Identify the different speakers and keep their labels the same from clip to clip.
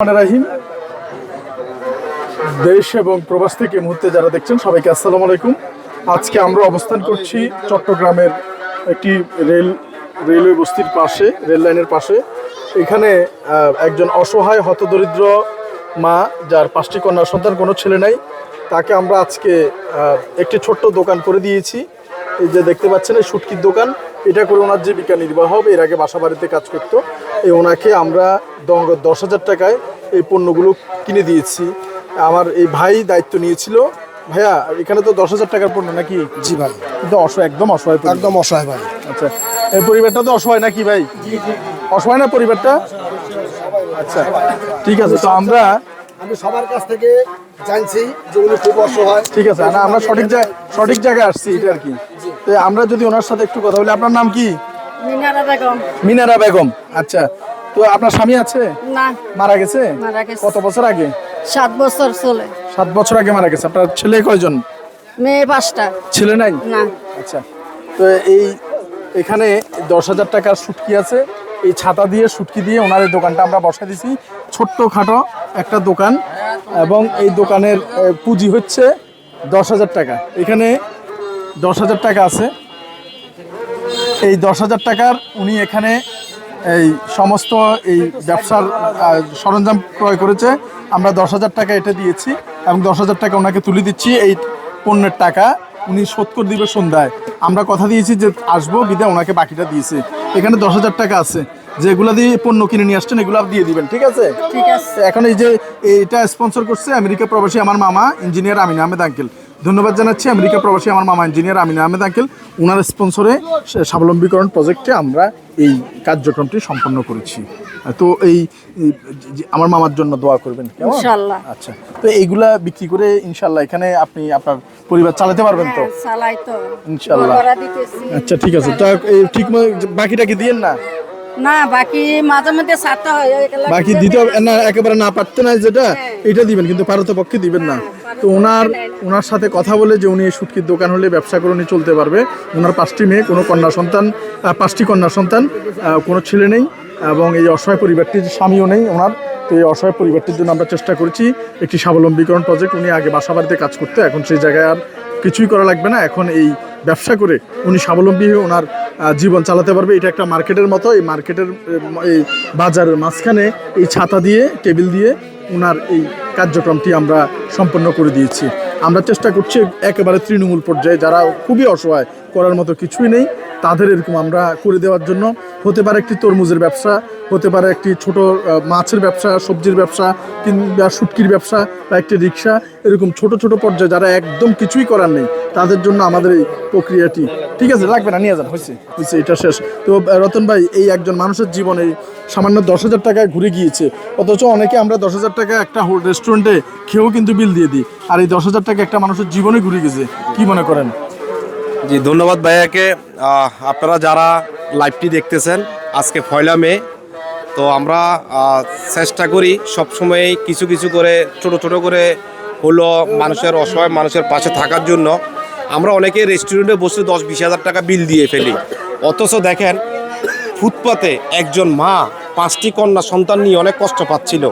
Speaker 1: রাহিম। দেশ এবং প্রবাস থেকে মুহূর্তে যারা দেখছেন, সবাইকে আসসালামু আলাইকুম। আজকে আমরা অবস্থান করছি চট্টগ্রামের একটি রেল, রেলওয়ে বস্তির পাশে, রেল লাইনের পাশে। এখানে একজন অসহায়, হতদরিদ্র মা, যার পাঁচটি কন্যা সন্তান, কোনো ছেলে নাই। তাকে আমরা আজকে একটি ছোট্ট দোকান করে দিয়েছি। এই যে দেখতে পাচ্ছেন, এই শুটকির দোকান। এটা করে ওনার জীবিকা নির্বাহ হবে। এর আগে বাসা বাড়িতে কাজ করতো। এই ওনাকে আমরা দশ হাজার টাকায় এই পণ্যগুলো কিনে দিয়েছি। আমার এই ভাই দায়িত্ব নিয়েছিল। ভাইয়া এখানে তো দশ হাজার টাকার পণ্য নাকি?
Speaker 2: জি ভাই।
Speaker 1: কিন্তু অসহায় একদম অসহায়
Speaker 2: একদম অসহায় ভাই।
Speaker 1: আচ্ছা এই পরিবারটা তো অসহায় নাকি ভাই? অসহায় না পরিবারটা? আচ্ছা ঠিক আছে তো আমরা
Speaker 2: আমি সবার কাছ থেকে জানছি যে উনি খুব অসহায়।
Speaker 1: ঠিক আছে না আমরা সঠিক জায়গায় সঠিক জায়গায় আসছি এটা আর কি। তো আমরা যদি ওনার সাথে একটু কথা বলি আপনার নাম কি?
Speaker 3: মিনারা বেগম।
Speaker 1: মিনারা বেগম আচ্ছা। তো আপনার স্বামী আছে?
Speaker 3: না।
Speaker 1: মারা গেছে?
Speaker 3: মারা গেছে।
Speaker 1: কত বছর আগে?
Speaker 3: সাত বছর চলে।
Speaker 1: সাত বছর আগে মারা গেছে। আপনার ছেলে কয়জন?
Speaker 3: মেয়ে পাঁচটা।
Speaker 1: ছেলে নাই?
Speaker 3: না।
Speaker 1: আচ্ছা। তো এই এখানে দশ হাজার টাকার শুটকি আছে। এই ছাতা দিয়ে শুটকি দিয়ে ওনার এই দোকানটা আমরা বসা দিছি। ছোট্ট খাটো একটা দোকান এবং এই দোকানের পুঁজি হচ্ছে দশ হাজার টাকা। এখানে দশ হাজার টাকা আছে। এই দশ হাজার টাকার উনি এখানে এই সমস্ত এই ব্যবসার সরঞ্জাম ক্রয় করেছে। আমরা দশ হাজার টাকা এটা দিয়েছি এবং দশ হাজার টাকা ওনাকে তুলে দিচ্ছি এই পণ্যের টাকা। উনি শোধ করে দিবে সন্ধ্যায়। আমরা কথা দিয়েছি যে আসব বিদায় ওনাকে বাকিটা দিয়েছে। এখানে দশ হাজার টাকা আছে। যেগুলো দিয়ে পণ্য কিনে নিয়ে আসছেন এগুলো দিয়ে দিবেন ঠিক আছে?
Speaker 3: ঠিক আছে।
Speaker 1: এখন এই যে এটা স্পন্সর করছে আমেরিকা প্রবাসী আমার মামা ইঞ্জিনিয়ার আমিন আহমেদ আঙ্কেল ধন্যবাদ জানাচ্ছি। আমেরিকা প্রবাসী আমার মামা ইঞ্জিনিয়ার আমিন আহমেদ আঙ্কেল। ওনার স্পন্সরে স্বাবলম্বীকরণ প্রজেক্টে আমরা এই কার্যক্রমটি সম্পন্ন করেছি। তো এই আমার মামার জন্য দোয়া করবেন আচ্ছা তো এইগুলা বিক্রি করে ইনশাল্লাহ এখানে আপনি আপনার পরিবার চালাতে পারবেন তো?
Speaker 3: হ্যাঁ, চালাই তো।
Speaker 1: ইনশাল্লাহ। আচ্ছা ঠিক আছে। তা ঠিক বাকিটা কি দিয়েন না?
Speaker 3: না বাকি মাঝে মধ্যে সাতটা হয়
Speaker 1: বাকি
Speaker 3: দিতে
Speaker 1: হবে
Speaker 3: হবে।
Speaker 1: না একেবারে না পারতে না যেটা এটা দিবেন কিন্তু পারত পক্ষে দিবেন না। তো ওনার ওনার সাথে কথা বলে যে উনি সুটকির দোকান হলে ব্যবসা করে উনি চলতে পারবে। ওনার পাঁচটি মেয়ে, কোনো কন্যা সন্তান পাঁচটি কন্যা সন্তান কোনো ছেলে নেই এবং এই অসহায় পরিবারটির স্বামীও নেই ওনার। তো এই অসহায় পরিবারটির জন্য আমরা চেষ্টা করেছি একটি স্বাবলম্বীকরণ প্রজেক্ট উনি আগে বাসা বাড়িতে কাজ করতে, এখন সেই জায়গায় আর কিছুই করা লাগবে না। এখন এই ব্যবসা করে উনি স্বাবলম্বী হয়ে ওনার জীবন চালাতে পারবে। এটা একটা মার্কেটের মতো। এই মার্কেটের এই বাজারের মাঝখানে এই ছাতা দিয়ে, টেবিল দিয়ে ওনার এই কার্যক্রমটি আমরা সম্পন্ন করে দিয়েছি। আমরা চেষ্টা করছি একেবারে তৃণমূল পর্যায়ে যারা খুবই অসহায়, করার মতো কিছুই নেই। তাদের এরকম আমরা করে দেওয়ার জন্য হতে পারে একটি তরমুজের ব্যবসা, হতে পারে একটি ছোট মাছের ব্যবসা, সবজির ব্যবসা কিংবা শুটকির ব্যবসা বা একটি রিক্সা, এরকম ছোট ছোট পর্যায়ে যারা একদম কিছুই করার নেই, তাদের জন্য আমাদের এই প্রক্রিয়াটি। ঠিক আছে লাগবে না, নিয়ে যান, হয়েছে। হয়েছে, এটা শেষ। তো রতন ভাই, এই একজন মানুষের জীবনে সামান্য দশ হাজার টাকায় ঘুরে গিয়েছে, অথচ অনেকে আমরা দশ হাজার টাকা একটা রেস্টুরেন্টে খেয়েও কিন্তু বিল দিয়ে দিই, আর এই দশ হাজার টাকা একটা মানুষের জীবনে ঘুরে গেছে, কি মনে করেন?
Speaker 4: জি, ধন্যবাদ ভাইয়াকে। আপনারা যারা লাইভটি দেখতেছেন, আজকে পয়লা মে, তো আমরা চেষ্টা করি সবসময় কিছু কিছু করে, ছোট ছোট করে হলো মানুষের অসহায় মানুষের পাশে থাকার জন্য আমরা অনেকে রেস্টুরেন্টে বসে দশ বিশ হাজার টাকা বিল দিয়ে ফেলি। অথচ দেখেন, ফুটপাতে একজন মা পাঁচটি কন্যা সন্তান নিয়ে অনেক কষ্ট পাচ্ছিল।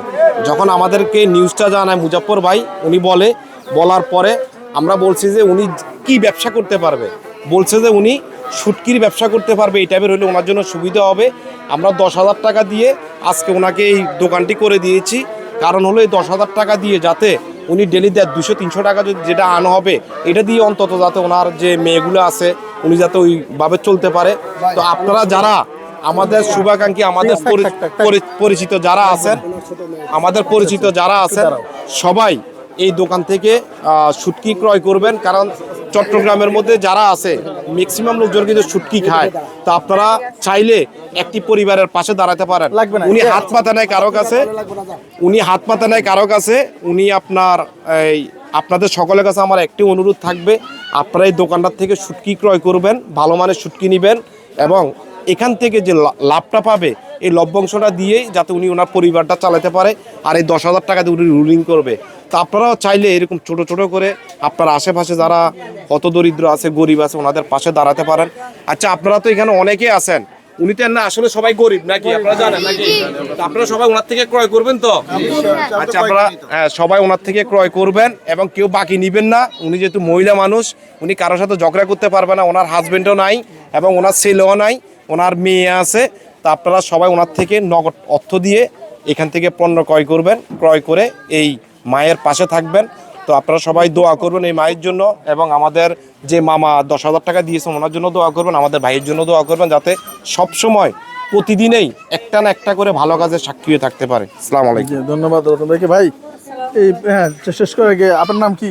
Speaker 4: যখন আমাদেরকে নিউজটা জানায় মুজাফর ভাই, উনি বলে, বলার পরে আমরা বলছি যে উনি কি ব্যবসা করতে পারবে? বলছে যে উনি সুটকির ব্যবসা করতে পারবে এই টাইপের হলে ওনার জন্য সুবিধা হবে। আমরা দশ হাজার টাকা দিয়ে আজকে ওনাকে এই দোকানটি করে দিয়েছি। কারণ হলো এই দশ হাজার টাকা দিয়ে যাতে উনি ডেলি দেয় দুশো তিনশো টাকা যদি যেটা আনা হবে এটা দিয়ে অন্তত যাতে ওনার যে মেয়েগুলো আছে উনি যাতে ওইভাবে চলতে পারে। তো আপনারা যারা আমাদের শুভাকাঙ্ক্ষী আমাদের পরিচিত যারা আছেন আমাদের পরিচিত যারা আছেন সবাই এই দোকান থেকে সুটকি ক্রয় করবেন। কারণ চট্টগ্রামের মধ্যে যারা আছে ম্যাক্সিমাম লোকজন কিন্তু শুটকি খায়। তা আপনারা চাইলে একটি পরিবারের পাশে দাঁড়াতে পারেন। উনি হাত পাতা নেয় কারও কাছে। উনি হাত পাতা নেয় কারও কাছে। উনি আপনার এই আপনাদের সকলের কাছে আমার একটি অনুরোধ থাকবে। আপনারা এই দোকানটার থেকে শুটকি ক্রয় করবেন ভালো মানের শুটকি নেবেন এবং এখান থেকে যে লাভটা পাবে এই লভ্যাংশটা দিয়েই যাতে উনি ওনার পরিবারটা চালাতে পারে। আর এই দশ হাজার টাকা দিয়ে উনি রুলিং করবে। আপনারাও চাইলে এরকম ছোট ছোট করে আপনার আশেপাশে যারা হতদরিদ্র আছে, গরিব আছে, ওনাদের পাশে দাঁড়াতে পারেন। আচ্ছা আপনারা তো এখানে অনেকে আছেন। উনি তো না, আসলে সবাই গরিব নাকি? আপনারা জানেন নাকি? আপনারা সবাই ওনার থেকে ক্রয় করবেন তো? আচ্ছা আপনারা হ্যাঁ সবাই ওনার থেকে ক্রয় করবেন এবং কেউ বাকি নিবেন না। উনি যেহেতু মহিলা মানুষ, উনি কারোর সাথে ঝগড়া করতে পারবে না। ওনার হাজবেন্ডও নাই এবং ওনার ছেলেও নাই, ওনার মেয়ে আছে। তা আপনারা সবাই ওনার থেকে নগদ অর্থ দিয়ে এখান থেকে পণ্য ক্রয় করবেন। ক্রয় করে এই মায়ের পাশে থাকবেন। তো আপনারা সবাই দোয়া করবেন এই মায়ের জন্য এবং আমাদের যে মামা দশ হাজার টাকা দিয়েছেন ওনার জন্য দোয়া করবেন আমাদের ভাইয়ের জন্য দোয়া করবেন যাতে সব সময় প্রতিদিনেই একটা না একটা করে ভালো কাজে সাক্ষী হয়ে থাকতে পারে। সালাম আলাইকুম।
Speaker 1: জি, ধন্যবাদ ভাই এই হ্যাঁ শেষ করে গিয়ে আপনার নাম কি?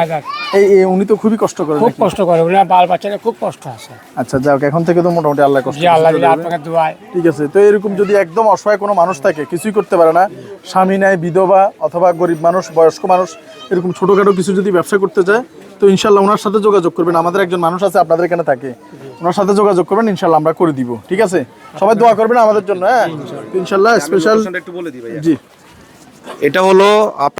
Speaker 5: হাজার
Speaker 1: এই উনি তো খুবই কষ্ট করেন
Speaker 5: খুব কষ্ট করে ওনার বাল বাচ্চাদের খুব কষ্ট আছে।
Speaker 1: আচ্ছা যাক এখন থেকে তো মোটামুটি আল্লাহ কষ্ট
Speaker 5: আল্লাহ দিলে আপনাকে দোয়ায়।
Speaker 1: ঠিক আছে তো এরকম যদি একদম অসহায় কোনো মানুষ থাকে কিছুই করতে পারে না স্বামী নাই বিধবা অথবা গরিব মানুষ বয়স্ক মানুষ এরকম ছোটোখাটো কিছু যদি ব্যবসা করতে চায় তো ইনশাল্লাহ ওনার সাথে যোগাযোগ করবেন। আমাদের একজন মানুষ আছে আপনাদের এখানে থাকে। ওনার সাথে যোগাযোগ করবেন ইনশাল্লাহ আমরা করে দিব। ঠিক আছে? সবাই দোয়া করবেন আমাদের জন্য হ্যাঁ? ইনশাল্লাহ স্পেশাল
Speaker 4: একটু বলে দিই ভাইয়া।
Speaker 1: জি।
Speaker 4: এটা হলো